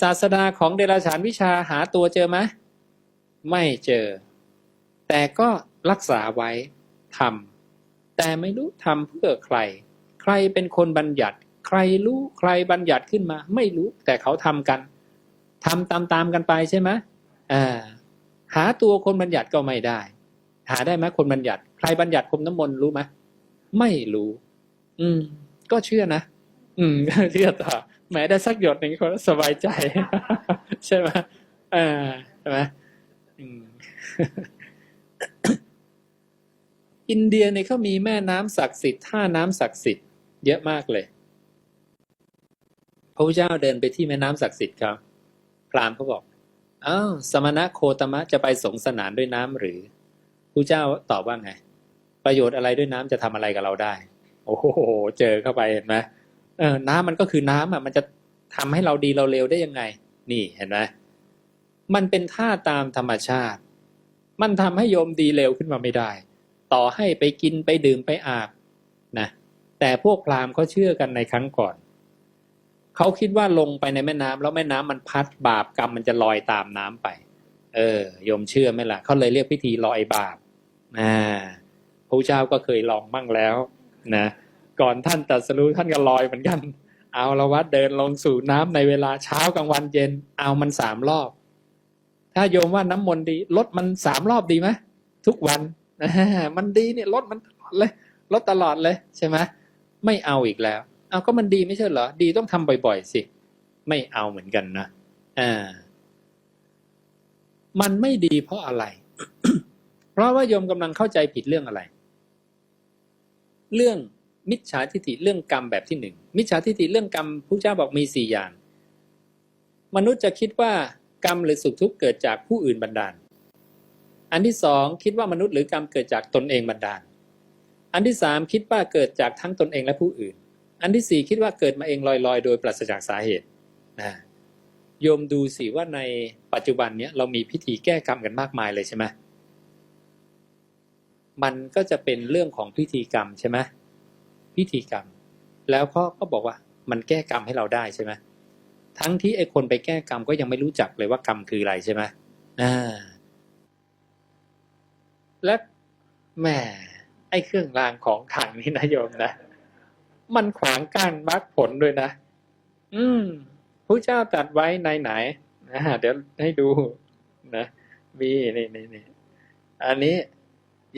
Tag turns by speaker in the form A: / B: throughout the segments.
A: ศาสดาของเดรัจฉานวิชาหาตัวเจอไหมไม่เจอ แต่ก็รักษาไว้ทำแต่ไม่รู้ทำเพื่อใคร ใครเป็นคนบัญญัติ ใครรู้ใครบัญญัติขึ้นมา ไม่รู้แต่เขาทำกันทำตามๆกันไปใช่ไหมอ่าหาตัวคนบัญญัติก็ไม่ได้ หาได้ไหมคนบัญญัติ ใครบัญญัติพรมน้ำมนต์รู้ไหมไม่รู้ อืม ก็เชื่อนะ อืมเชื่อต่อ แหม้ได้สักหยดหนึ่งก็สบายใจ ใช่ไหมอ่าใช่ไหมอืมอินเดียเนี่ยเขามีแม่น้ำศักดิ์สิทธิ์ท่าน้ำศักดิ์สิทธิ์เยอะมากเลยพระพุทธเจ้าเดินไปที่แม่น้ำศักดิ์สิทธิ์ครับพราหมณ์เขาบอกอ้าวสมณะโคตมะจะไปสงสนานด้วยน้ำหรือพระเจ้าตอบว่าไง ประโยชน์อะไรด้วยน้ำจะทำอะไรกับเราได้ โอ้โห เจอเข้าไปเห็นไหม เออน้ำมันก็คือน้ำอะมันจะทำให้เราดีเราเร็วได้ยังไง นี่เห็นไหมมันเป็นท่าตามธรรมชาติ มันทำให้โยมดีเร็วขึ้นมาไม่ได้ ต่อให้ไปกินไปดื่มไปอาบนะแต่พวกพราหมณ์เขาเชื่อกันในครั้งก่อนเขาคิดว่าลงไปในแม่น้ำแล้วแม่น้ำมันพัดบาปกรรมมันจะลอยตามน้ำไป เออโยมเชื่อไหมล่ะเขาเลยเรียกพิธีลอยบาปอ่าพระเจ้าก็เคยลองมั่งแล้วนะ ก่อนท่านตรัสรู้ท่านก็ลอยเหมือนกัน เอาละวัดเดินลงสู่น้ำในเวลาเช้ากลางวันเย็น เอามันสามรอบ ถ้าโยมว่าน้ำมนต์ดีลดมันสามรอบดีไหมทุกวันมันดีเนี่ยลดมันตลอดเลยลดตลอดเลยใช่ไหมไม่เอาอีกแล้ว เอาก็มันดีไม่ใช่เหรอ ดีต้องทำบ่อยๆสิ ไม่เอาเหมือนกันนะอ่ามันไม่ดีเพราะอะไร เพราะว่าโยมกำลังเข้าใจผิดเรื่องอะไร เรื่อง มิจฉาทิฏฐิเรื่องกรรมแบบที่หนึ่งมิจฉาทิฏฐิเรื่องกรรมพระเจ้าบอกมีสี่อย่าง มนุษย์จะคิดว่ากรรมหรือสุขทุกข์เกิดจากผู้อื่นบันดาล อันที่สองคิดว่ามนุษย์หรือกรรมเกิดจากตนเองบันดาล อันที่สามคิดว่าเกิดจากทั้งตนเองและผู้อื่น อันที่สี่คิดว่าเกิดมาเองลอยๆ โดยปราศจากสาเหตุนะโยมดูสิว่าในปัจจุบันเนี้ยเรามีพิธีแก้กรรมกันมากมายเลยใช่ไหมมันก็จะเป็นเรื่องของพิธีกรรมใช่ไหม พิธีกรรม แล้วเขาก็บอกว่ามันแก้กรรมให้เราได้ใช่ไหมทั้งที่ไอ้คนไปแก้กรรมก็ยังไม่รู้จักเลยว่ากรรมคืออะไรใช่ไหมอ่าและแหมไอ้เครื่องรางของขังนี่นะโยมนะมันขวางกั้นมรรคผลด้วยนะ อืมพระเจ้าตัดไว้ในไหนนะเดี๋ยวให้ดูนะมีนี่นี่นี่อันนี้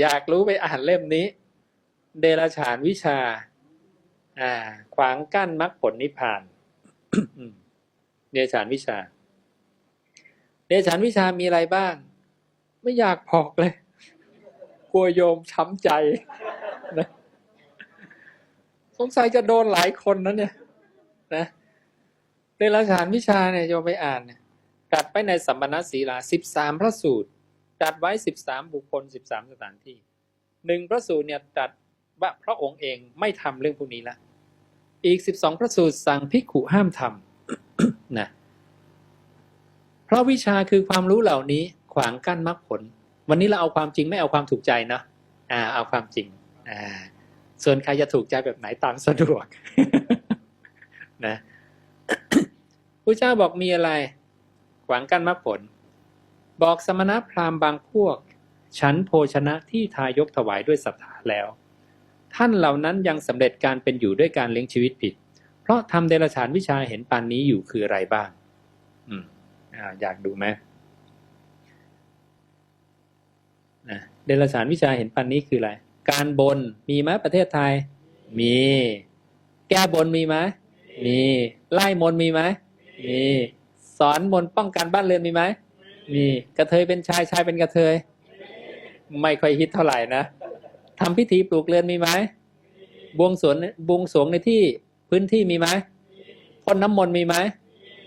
A: อยากรู้ไปอ่านเล่มนี้ เดรฉานวิชา อ่า ขวางกั้นมรรคผลนิพพานเดรฉานวิชา เดรฉานวิชามีอะไรบ้าง ไม่อยากพอกเลย กลัวโยมช้ำใจนะสงสัยจะโดนหลายคนนะเนี่ย นะเดรัจฉานวิชาเนี่ยโยมไปอ่านเนี่ยจัดไปในสัมปนาศีลาสิบสามพระสูตรจัดไว้สิบสามบุคคลสิบสามสถานที่หนึ่งพระสูตรเนี่ยจัด ว่าพระองค์เองไม่ทำเรื่องพวกนี้ละอีกสิบสองพระสูตรสั่งภิกขุห้ามทำนะเพราะวิชาคือความรู้เหล่านี้ขวางกั้นมรรคผล วันนี้เราเอาความจริงไม่เอาความถูกใจนะอ่า เอาความจริงอ่าส่วนใครจะถูกใจแบบไหนตามสะดวกนะพระเจ้าบอกมีอะไร ขวางกั้นมรรคผล บอกสมณพราหมณ์บางพวก ฉันโภชนะที่ทายกถวายด้วยศรัทธาแล้ว ท่านเหล่านั้นยังสำเร็จการเป็นอยู่ด้วยการเลี้ยงชีวิตผิด เพราะทำเดรัจฉานวิชาเห็นปานนี้อยู่คืออะไรบ้าง อืมอ่าอยากดูไหมนะเดรัจฉานวิชาเห็นปานนี้คืออะไร การบนมีไหมประเทศไทย มี แก้บนมีไหมมีไล่มนมีไหมมีสอนมนป้องกันบ้านเรือนมีไหมมีกระเทยเป็นชายชายเป็นกระเทย ไม่ค่อยฮิตเท่าไหร่นะ ทำพิธีปลูกเรือนมีไหมบวงสวงบวงสวงในที่พื้นที่มีไหมพ่นน้ำมนต์มีไหม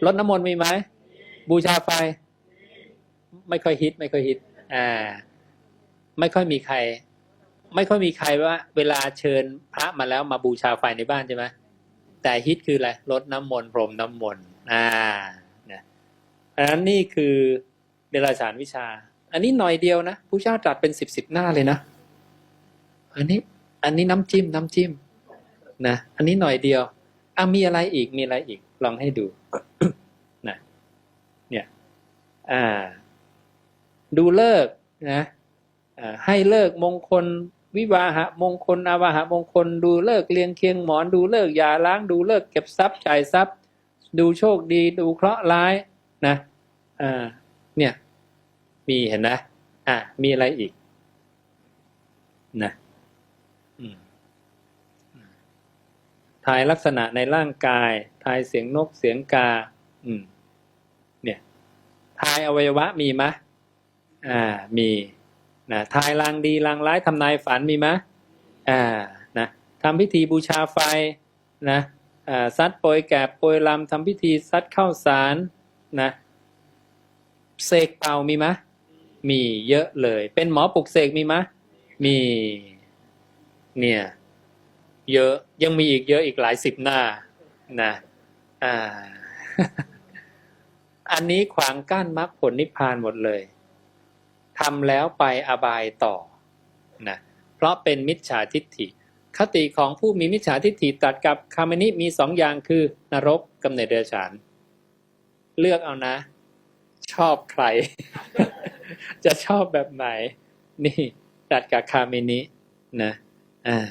A: รดน้ำมนต์มีไหมบูชาไฟ ไม่ค่อยฮิต ไม่ค่อยฮิต อ่า ไม่ค่อยมีใคร ไม่ค่อยมีใครว่า เวลาเชิญพระมาแล้วมาบูชาไฟในบ้านใช่ไหมแต่ฮิตคืออะไรรดน้ำมนต์พรมน้ำมนต์อ่าเนี่ยอันนั้นนี่คือเดรัจฉานวิชา อันนี้หน่อยเดียวนะผู้เจ้าตรัสเป็นสิบสิบหน้าเลยนะ อันนี้ อันนี้น้ำจิ้มน้ำจิ้มนะอันนี้หน่อยเดียวอะมีอะไรอีกมีอะไรอีก ลองให้ดูนะอ่า ดูเลิกนะอ่าให้เลิกมงคลวิวาหะมงคลอาวาหะมงคล ดูเลิกเลียงเคียงหมอนดูเลิกยาล้างดูเลิกเก็บทรัพย์จ่ายทรัพย์ ดูโชคดี ดูเคราะห์ร้ายนะอ่าเนี่ย มีเห็นนะอ่ามีอะไรอีกนะอืมอืมทายลักษณะในร่างกาย ทายเสียงนกเสียงกา อืม เนี่ยทายอวัยวะมีไหมอ่า มีนะทายลางดีลางร้ายทำนายฝันมีไหมอ่า นะทำพิธีบูชาไฟนะอ่าซัดโปรยแกบโปรยลำทำพิธีซัดเข้าสารนะเสกเป่ามีมะมีเยอะเลย เป็นหมอปลุกเสกมีไหมมี เนี่ย เยอะ ยังมีอีกเยอะอีกหลายสิบหน้านะอ่า อันนี้ขวางกั้นมรรคผลนิพพานหมดเลยทำแล้วไปอบายต่อนะเพราะเป็นมิจฉาทิฏฐิ คติของผู้มีมิจฉาทิฏฐิตัดกับคำนี้มีสองอย่างคือนรกกำเนิดเดรัจฉาน เลือกเอานะ ชอบใคร จะชอบแบบไหน นี่ตัดกับคาเมนินะอ่า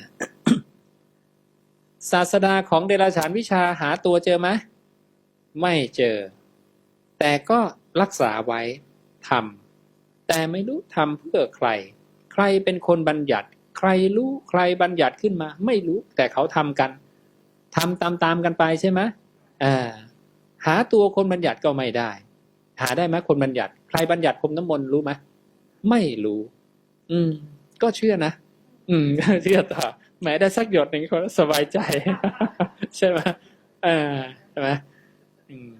A: ศาสดาของเดรัจฉานวิชาหาตัวเจอไหมไม่เจอ แต่ก็รักษาไว้ทำแต่ไม่รู้ทำเพื่อใคร ใครเป็นคนบัญญัติ ใครรู้ใครบัญญัติขึ้นมา ไม่รู้แต่เขาทำกันทำตามๆกันไปใช่ไหมอ่าหาตัวคนบัญญัติก็ไม่ได้ หาได้ไหมคนบัญญัติ ใครบัญญัติพรมน้ำมนต์รู้ไหมไม่รู้ อืม ก็เชื่อนะ อืมก็เชื่อต่อ แม้ได้สักหยดหนึ่งก็สบายใจ ใช่ไหมอ่าใช่ไหมอืม